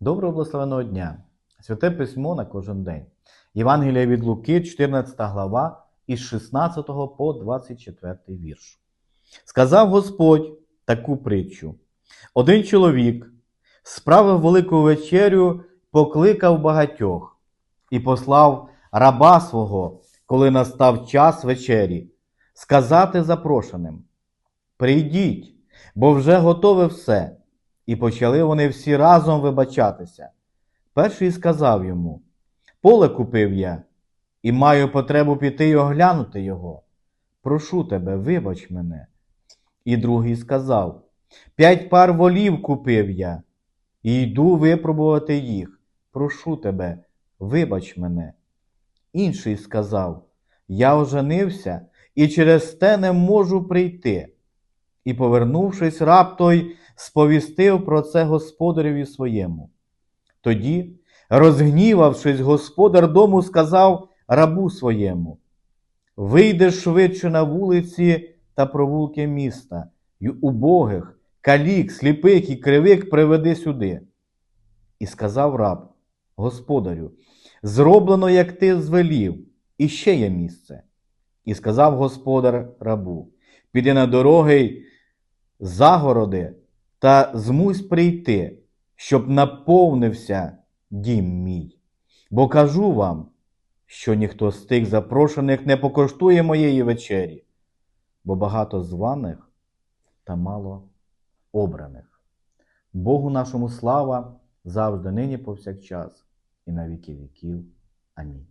Доброго благословеного дня! Святе письмо на кожен день. Євангелія від Луки, 14 глава, із 16 по 24 вірш. Сказав Господь таку притчу: Один чоловік справив велику вечерю, покликав багатьох і послав раба свого, коли настав час вечері, сказати запрошеним: Прийдіть, бо вже готове все. І почали вони всі разом вибачатися. Перший сказав йому: Поле купив я, і маю потребу піти й оглянути його. Прошу тебе, вибач мене. І другий сказав: П'ять пар волів купив я, і йду випробувати їх. Прошу тебе, вибач мене. Інший сказав: Я оженився і через те не можу прийти. І, повернувшись, раб той сповістив про це господареві своєму. Тоді, розгнівавшись, господар дому сказав рабу своєму: Вийди швидше на вулиці та провулки міста, й убогих, калік, сліпих і кривих приведи сюди. І сказав раб, господарю, зроблено, як ти звелів, і ще є місце. І сказав господар рабу: Піди на дороги загороди та змусь прийти, щоб наповнився дім мій. Бо кажу вам, що ніхто з тих запрошених не покоштує моєї вечері, бо багато званих та мало обраних. Богу нашому слава завжди нині повсякчас і на віки віків. Амінь.